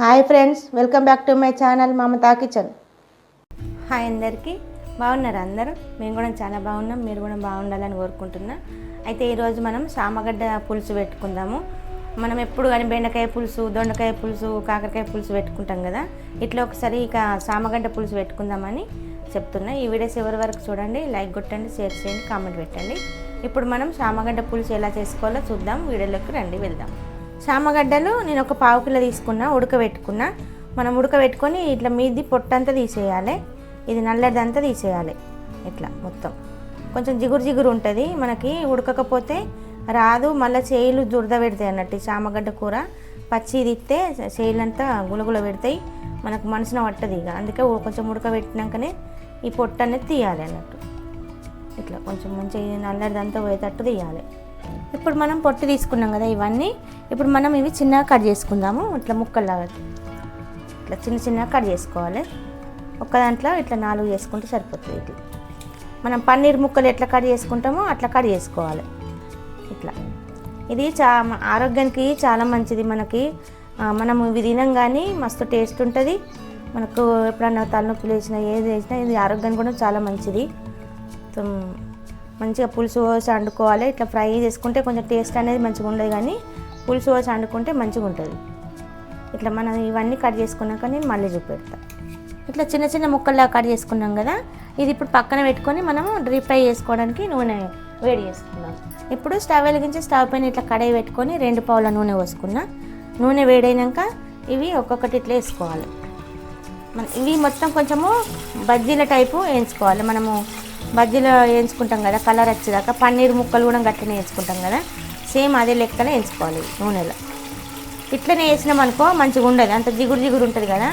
Hi friends welcome back to my channel Mamata kitchen. Hi అందరికీ. బాగున్నారు అందరూ? మేము కూడా చాలా బాగున్నాం మీరు కూడా బాగుండాలని కోరుకుంటున్నా. అయితే ఈరోజు మనం సామగడ్డ పులుసు పెట్టుకుందాము. మనం ఎప్పుడు కానీ బెండకాయ పులుసు దొండకాయ పులుసు కాకరకాయ పులుసు పెట్టుకుంటాం కదా. ఇట్లా ఒకసారి ఇక సామగడ్డ పులుసు పెట్టుకుందామని చెప్తున్నా. ఈ వీడియోస్ ఎవరి వరకు చూడండి లైక్ కొట్టండి షేర్ చేయండి కామెంట్ పెట్టండి. ఇప్పుడు మనం సామగడ్డ పులుసు ఎలా చేసుకోవాలో చూద్దాం. వీడియోలోకి రండి వెళ్దాం. సామగడ్డలు నేను ఒక పావు కిలో తీసుకున్నా ఉడకబెట్టుకున్నా. మనం ఉడకబెట్టుకొని ఇట్లా మీది పొట్టంతా తీసేయాలి. ఇది నల్లదంతా తీసేయాలి. ఇట్లా మొత్తం. కొంచెం జిగురు జిగురు ఉంటుంది. మనకి ఉడకకపోతే రాదు. మళ్ళీ చేయిలు దురద పెడతాయి అన్నట్టు చామగడ్డ కూర. పచ్చి తిత్తే చేయిలంతా గులగుల పెడతాయి. మనకు మనసున పట్టదు ఇక. అందుకే కొంచెం ఉడకబెట్టినాకనే ఈ పొట్టు అనేది తీయాలి అన్నట్టు. ఇట్లా కొంచెం మంచిగా నల్లడిదంతా పోయేటట్టు తీయాలి. ఇప్పుడు మనం పొట్టు తీసుకున్నాం కదా ఇవన్నీ. ఇప్పుడు మనం ఇవి చిన్నగా కట్ చేసుకుందాము. ఇట్లా ముక్కల్లాగా ఇట్లా చిన్న చిన్నగా కట్ చేసుకోవాలి. ఒక దాంట్లో ఇట్లా నాలుగు చేసుకుంటే సరిపోతుంది ఇట్లా మనం పన్నీర్ ముక్కలు ఎట్లా కట్ చేసుకుంటామో అట్లా కట్ చేసుకోవాలి. ఇట్లా. ఇది చా ఆరోగ్యానికి చాలా మంచిది మనకి. మనం ఇవి తినం కానీ మస్తు టేస్ట్ ఉంటుంది. మనకు ఎప్పుడన్నా తలనొప్పి లేచినా ఏది వేసినా ఇది ఆరోగ్యానికి కూడా చాలా మంచిది. మంచిగా పులుసు పోసి వండుకోవాలి ఇట్లా ఫ్రై చేసుకుంటే కొంచెం టేస్ట్ అనేది మంచిగా ఉండదు కానీ పులుసు పోసి వండుకుంటే మంచిగా ఉంటుంది. ఇట్లా మనం ఇవన్నీ కట్ చేసుకున్నాక నేను మళ్ళీ చూపెడతా. ఇట్లా చిన్న చిన్న ముక్కల్లా కట్ చేసుకున్నాం కదా ఇది ఇప్పుడు పక్కన పెట్టుకొని మనం డీప్ ఫ్రై చేసుకోవడానికి నూనె వేడి చేసుకున్నాం ఇప్పుడు స్టవ్ వెలిగించి స్టవ్ పైన ఇట్లా కడాయి పెట్టుకొని రెండు పావుల నూనె పోసుకున్నా. నూనె వేడైనాక ఇవి ఒక్కొక్కటి ఇట్లా వేసుకోవాలి. మన ఇవి మొత్తం కొంచెము బజ్జీల టైపు వేయించుకోవాలి. మనము బజ్జీలో వేయించుకుంటాం కదా కలర్ వచ్చేదాకా పన్నీర్ ముక్కలు కూడా గట్లనే వేసుకుంటాం కదా సేమ్ అదే లెక్కనే వేయించుకోవాలి నూనెలో. ఇట్లనే వేసినాం అనుకో మంచిగా ఉండదు అంత జిగురు జిగురు ఉంటుంది కదా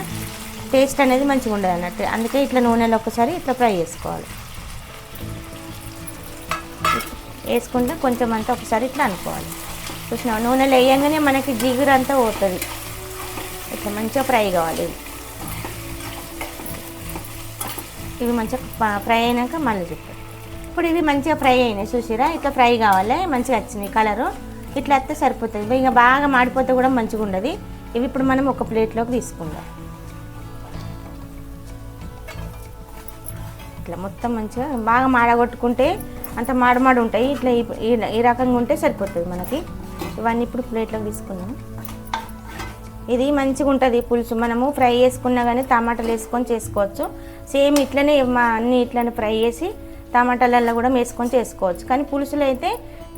టేస్ట్ అనేది మంచిగా ఉండదు అన్నట్టు. అందుకే ఇట్లా నూనెలో ఒకసారి ఇట్లా ఫ్రై చేసుకోవాలి. వేసుకుంటే కొంచెం అంతా ఒకసారి ఇట్లా అనుకోవాలి. చూసినా నూనెలో వేయంగానే మనకి జిగురు అంతా పోతుంది. ఇట్లా మంచిగా ఫ్రై కావాలి. ఇవి మంచిగా ఫ్రై అయినాక మళ్ళీ చెప్పారు ఇప్పుడు ఇవి మంచిగా ఫ్రై అయినాయి చూసిరా? ఇట్లా ఫ్రై కావాలి మంచిగా వచ్చింది కలరు. ఇట్లా వస్తే సరిపోతుంది ఇవి ఇంకా బాగా మాడిపోతే కూడా మంచిగా ఉండదు. ఇవి ఇప్పుడు మనం ఒక ప్లేట్లోకి తీసుకుందాం. ఇట్లా మొత్తం మంచిగా బాగా మాడగొట్టుకుంటే అంత మాడమాడు ఉంటాయి. ఇట్లా ఈ- ఈ రకంగా ఉంటే సరిపోతుంది మనకి. ఇవన్నీ ఇప్పుడు ప్లేట్లోకి తీసుకుందాం. ఇది మంచిగా ఉంటుంది పులుసు. మనము ఫ్రై చేసుకున్నా కానీ టమాటాలు వేసుకొని చేసుకోవచ్చు. సేమ్ ఇట్లనే మా అన్ని ఇట్లనే ఫ్రై చేసి టమాటాలలో కూడా వేసుకొని చేసుకోవచ్చు. కానీ పులుసులో అయితే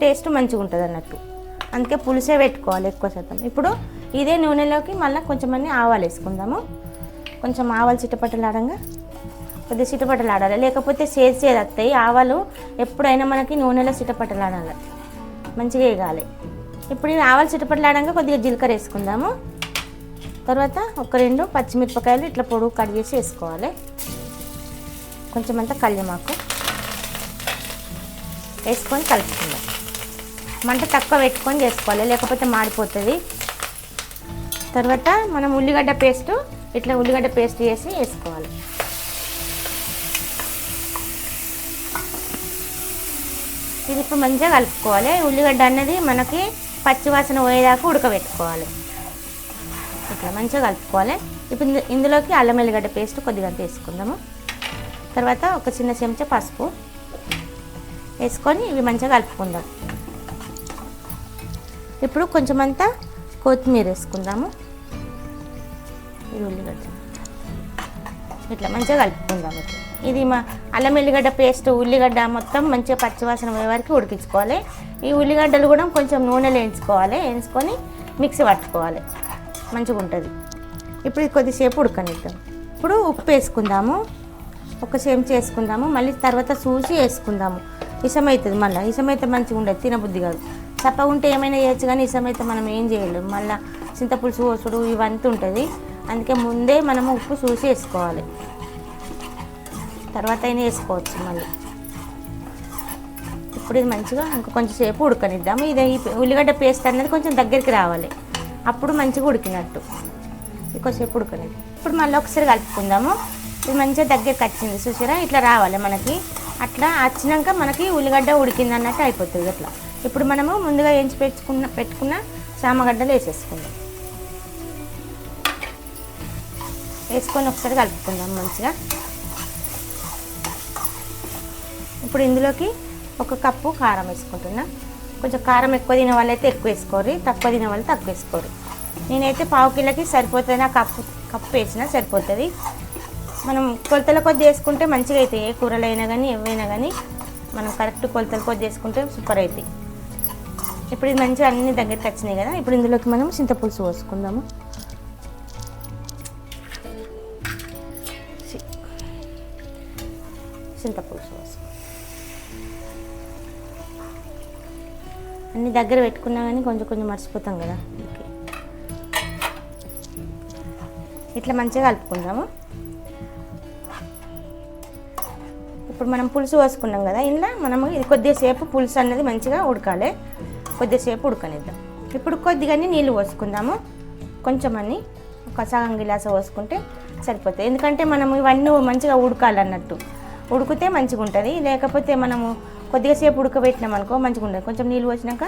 టేస్ట్ మంచిగా ఉంటుంది అన్నట్టు. అందుకే పులుసే పెట్టుకోవాలి ఎక్కువ శాతం. ఇప్పుడు ఇదే నూనెలోకి మళ్ళీ కొంచెం ఆవాలు వేసుకుందాము. కొంచెం ఆవాలు చిట్టపట్టలాడంగా కొద్దిగా చిటపటలాడాలి లేకపోతే సేది సేది వస్తాయి ఆవాలు ఎప్పుడైనా మనకి నూనెలో చిటపటలాడాలి మంచిగా వేగాలి. ఇప్పుడు ఆవాలు చిటపటలాడంగా కొద్దిగా జీలకర్ర వేసుకుందాము. తర్వాత ఒక రెండు పచ్చిమిరపకాయలు ఇట్లా పొడుగు కట్ చేసి వేసుకోవాలి. కొంచెం అంతా కళ్యమాకు వేసుకొని కలుపుకుందాం. మంట తక్కువ పెట్టుకొని చేసుకోవాలి లేకపోతే మాడిపోతుంది. తర్వాత మనం ఉల్లిగడ్డ పేస్ట్ ఇట్లా ఉల్లిగడ్డ పేస్ట్ చేసి వేసుకోవాలి. ఇది ఇప్పుడు మంచిగా కలుపుకోవాలి. ఉల్లిగడ్డ అనేది మనకి పచ్చివాసన పోయేదాకా ఉడకబెట్టుకోవాలి. ఇట్లా మంచిగా కలుపుకోవాలి. ఇప్పుడు ఇందులోకి అల్లం వెల్లిగడ్డ పేస్ట్ కొద్దిగా వేసుకుందాము. తర్వాత ఒక చిన్న చెంచా పసుపు వేసుకొని ఇవి మంచిగా కలుపుకుందాం. ఇప్పుడు కొంచెం అంతా కొత్తిమీర వేసుకుందాము. ఇది ఉల్లిగడ్డ. ఇట్లా మంచిగా కలుపుకుందాం ఇట్లా ఇది మా అల్లం ఎల్లిగడ్డ పేస్ట్ ఉల్లిగడ్డ మొత్తం మంచిగా పచ్చివాసన పోయే వరకు ఉడికించుకోవాలి. ఈ ఉల్లిగడ్డలు కూడా కొంచెం నూనెలో వేయించుకోవాలి. వేయించుకొని మిక్సీ పట్టుకోవాలి. మంచిగా ఉంటుంది ఇప్పుడు కొద్దిసేపు ఉడకనిద్దాం. ఇప్పుడు ఉప్పు వేసుకుందాము. ఒక చెంచా వేసుకుందాము. మళ్ళీ తర్వాత చూసి వేసుకుందాము. ఇసమవుతుంది మళ్ళీ. ఇసమైతే మంచిగా ఉండదు తినబుద్ధి కాదు. చప్పగా ఉంటే ఏమైనా చేయొచ్చు కానీ ఇసం అయితే మనం ఏం చేయలేము మళ్ళీ చింతపులుసు పోసుడు ఇవంతా ఉంటుంది. అందుకే ముందే మనము ఉప్పు చూసి వేసుకోవాలి. తర్వాత అయినా వేసుకోవచ్చు మళ్ళీ. ఇప్పుడు ఇది మంచిగా ఇంకా కొంచెం సేపు ఉడకనిద్దాము. ఇది ఉల్లిగడ్డ పేస్ట్ అనేది కొంచెం దగ్గరికి రావాలి. అప్పుడు మంచిగా ఉడికినట్టు. ఎక్కువసేపు ఉడకనిది ఇప్పుడు మళ్ళీ ఒకసారి కలుపుకుందాము. ఇది మంచిగా దగ్గరికి వచ్చింది చూసారా? ఇట్లా రావాలి మనకి. అట్లా వచ్చినాక మనకి ఉల్లిగడ్డ ఉడికింది అన్నట్టు అయిపోతుంది అట్లా. ఇప్పుడు మనము ముందుగా వేయించి పెట్టుకున్న పెట్టుకున్న చామగడ్డలు వేసేసుకుందాం. వేసుకొని ఒకసారి కలుపుకుందాం మంచిగా. ఇప్పుడు ఇందులోకి ఒక కప్పు కారం వేసుకుంటున్నా. కొంచెం కారం ఎక్కువ తినే వాళ్ళైతే ఎక్కువ వేసుకోరు తక్కువ తినే వాళ్ళు తక్కువ వేసుకోరు నేనైతే పావు కిలోకి సరిపోతుంది నా కప్పు కప్పు వేసినా సరిపోతుంది. మనం కొలతల కొద్ది వేసుకుంటే మంచిగా అవుతాయి ఏ కూరలు అయినా కానీ ఏవైనా కానీ మనం కరెక్ట్ కొలతల కొద్ది వేసుకుంటే సూపర్ అవుతాయి ఇప్పుడు ఇది మంచిగా అన్ని దగ్గరికి వచ్చినాయి కదా ఇప్పుడు ఇందులోకి మనం చింతపులుసు పోసుకుందాము దగ్గర పెట్టుకున్నా కానీ కొంచెం కొంచెం మర్చిపోతాం కదా. ఓకే. ఇట్లా మంచిగా కలుపుకుందాము. ఇప్పుడు మనం పులుసు పోసుకున్నాం కదా ఇంట్లో మనము ఇది కొద్దిసేపు పులుసు అన్నది మంచిగా ఉడకాలి. కొద్దిసేపు ఉడకనిద్దాం. ఇప్పుడు కొద్దిగానే నీళ్ళు పోసుకుందాము. కొంచెం అని ఒక సగం గిలాస పోసుకుంటే సరిపోతుంది ఎందుకంటే మనము ఇవన్నీ మంచిగా ఉడకాలన్నట్టు. ఉడికితే మంచిగా ఉంటుంది లేకపోతే మనము కొద్దిగా సేపు ఉడకబెట్టినాం అనుకో మంచిగా ఉంటుంది కొంచెం నీళ్ళు పోసినాక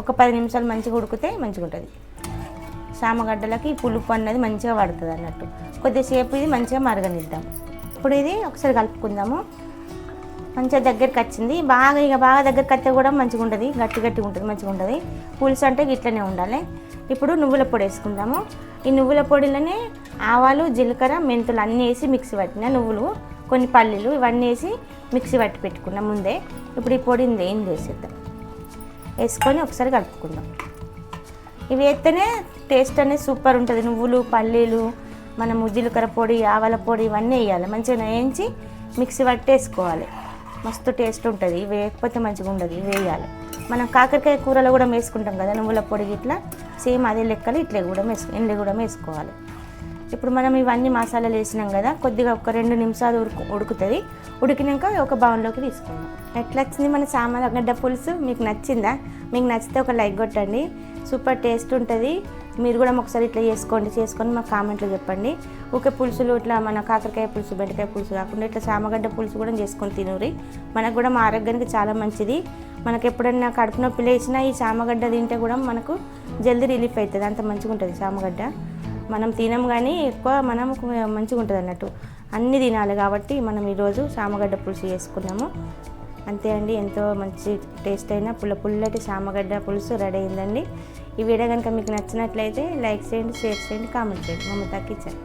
ఒక పది నిమిషాలు మంచిగా ఉడికితే మంచిగా ఉంటుంది. సామగడ్డలకి ఈ పులుపు అన్నది మంచిగా పడుతుంది అన్నట్టు. కొద్దిసేపు ఇది మంచిగా మరగనిద్దాం. ఇప్పుడు ఇది ఒకసారి కలుపుకుందాము. మంచిగా దగ్గరికి వచ్చింది. బాగా ఇక బాగా దగ్గరికి వస్తే కూడా మంచిగా ఉంటుంది. గట్టి గట్టిగా ఉంటుంది మంచిగా ఉంటుంది. పులుసు అంటే ఇట్లనే ఉండాలి. ఇప్పుడు నువ్వుల పొడి వేసుకుందాము. ఈ నువ్వుల పొడిలోనే ఆవాలు జీలకర్ర మెంతులు అన్నీ వేసి మిక్సీ పట్టిన నువ్వులు కొన్ని పల్లీలు ఇవన్నీ వేసి మిక్సీ పట్టి పెట్టుకున్నాం ముందే. ఇప్పుడు ఈ పొడిని దేని వేసేద్దాం వేసుకొని ఒకసారి కలుపుకుందాం. ఇవి వేస్తేనే టేస్ట్ అనేది సూపర్ ఉంటుంది. నువ్వులు పల్లీలు మనము జీలకర్ర పొడి ఆవాల పొడి ఇవన్నీ వేయాలి. మంచిగా వేయించి మిక్సీ పట్టేసుకోవాలి. మస్తు టేస్ట్ ఉంటుంది. ఇవి వేయకపోతే మంచిగా ఉండదు. ఇవి వేయాలి. మనం కాకరకాయ కూరలో కూడా వేసుకుంటాం కదా నువ్వుల పొడి ఇట్లా సేమ్ అదే లెక్కలు ఇట్లా కూడా వేసుకో ఎండి కూడా వేసుకోవాలి. ఇప్పుడు మనం ఇవన్నీ మసాలాలు వేసినాం కదా కొద్దిగా ఒక రెండు నిమిషాలు ఉడుకు ఉడుకుతుంది. ఉడికినాక ఒక బౌన్లోకి తీసుకుందాం. ఎట్లా వచ్చింది మన సామగడ్డ పులుసు మీకు నచ్చిందా? మీకు నచ్చితే ఒక లైక్ కొట్టండి. సూపర్ టేస్ట్ ఉంటుంది. మీరు కూడా ఒకసారి ఇట్లా చేసుకోండి చేసుకొని మాకు కామెంట్లో చెప్పండి. ఊకే పులుసులు ఇట్లా మన కాకరకాయ పులుసు బెండకాయ పులుసు కాకుండా ఇట్లా సామగడ్డ పులుసు కూడా చేసుకొని తినూరి మనకు కూడా మా ఆరోగ్యానికి చాలా మంచిది. మనకు ఎప్పుడైనా కడుపు నొప్పి లేచినా ఈ సామగడ్డ తింటే కూడా మనకు జల్దీ రిలీఫ్ అవుతుంది. అంత మంచిగా ఉంటుంది సామగడ్డ. మనం తినం కానీ ఎక్కువ మనం మంచిగా ఉంటుంది అన్నట్టు అన్నీ తినాలి కాబట్టి మనం ఈరోజు సామగడ్డ పులుసు చేసుకున్నాము. అంతే అండి ఎంతో మంచి టేస్ట్ అయిన పుల్ల పుల్లటి సామగడ్డ పులుసు రెడీ అయిందండి. ఈ వీడియో కనుక మీకు నచ్చినట్లయితే లైక్ చేయండి షేర్ చేయండి కామెంట్ చేయండి. మమ్మల్ని తగ్గించండి.